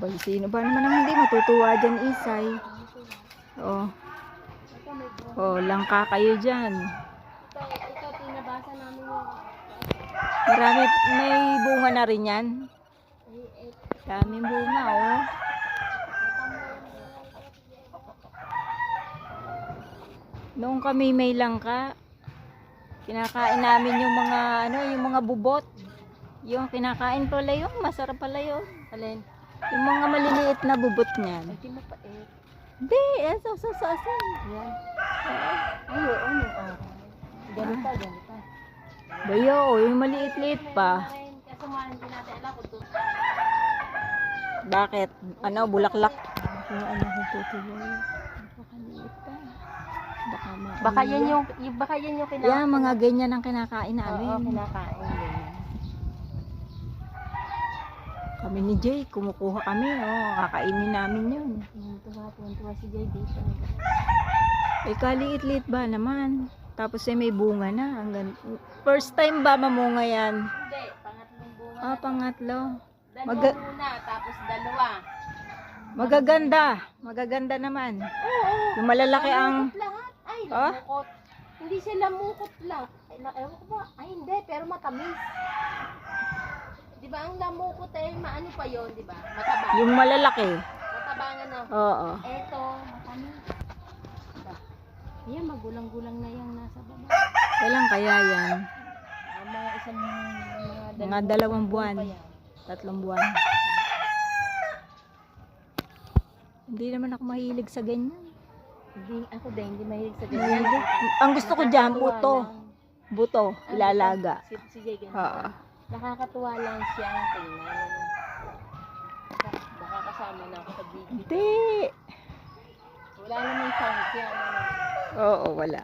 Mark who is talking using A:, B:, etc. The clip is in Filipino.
A: Bay, sino ba naman ang hindi matutuwa dyan, Isay? Oh. Oh, langka kayo dyan.
B: Ito, tinabasa namin yung
A: Marami, may bunga na rin yan. Daming bunga, oh. Noong kami may langka, kinakain namin yung mga, ano, yung mga bubot. Yung kinakain pala yun, masarap pala yun.
B: alin?
A: Yung mga maliliit na bubot niyan.
B: Ay, di mapait.
A: Hindi, eh, so, so, so, so.
B: Yan. Ay, oo, ano ah. Ganito, ganito.
A: Bayo, oh, yung maliit-liit pa.
B: Kaso nga, hindi natin alam kung to-
A: Bakit? Ano, bulaklak? Yung ano, tutuloy. Napakaliit pa. Baka ma-
B: Baka yan yung, yung baka yan yung kinakain.
A: Yeah, mga ganyan ang kinakain namin.
B: Oo, kinakain din.
A: Kami ni Jay, kumukuha kami, oh, kakainin namin yun.
B: Tuwa, tuwa si Jay dito.
A: Eh, kaliit-liit ba naman? Tapos eh, may bunga na. Ang gan- First time ba mamunga yan?
B: Hindi, pangatlong bunga.
A: Ah, pangatlo.
B: Dalawa
A: maga-
B: muna, tapos dalawa.
A: Magaganda. Magaganda naman.
B: Oo.
A: Yung malalaki ang...
B: Lahat. Ay,
A: Ah?
B: lamukot. Hindi sila mukot lang. Ay, la- ewan ko ba? Ay, hindi, pero matamis. Ang lamukot eh, maano pa yon di ba? Mataba.
A: Yung malalaki.
B: Matabangan na.
A: Oo.
B: Eto, matamis. Diba? Ayan, magulang-gulang na yung nasa baba.
A: Kailan kaya yan?
B: Ah, mga isang mga,
A: Mga dalawang buwan. Tatlong buwan. Hindi naman ako mahilig sa ganyan.
B: Hindi, ako din, hindi mahilig sa ganyan.
A: Ang gusto ko dyan, buto. Buto.
B: Ah,
A: Ilalaga.
B: Si, si Jay, ganun.
A: Oo.
B: Nakakatuwa lang siya ang tingnan. Baka, kasama na ako sa video.
A: Hindi.
B: Wala naman sound yan. ano.
A: Oo, wala.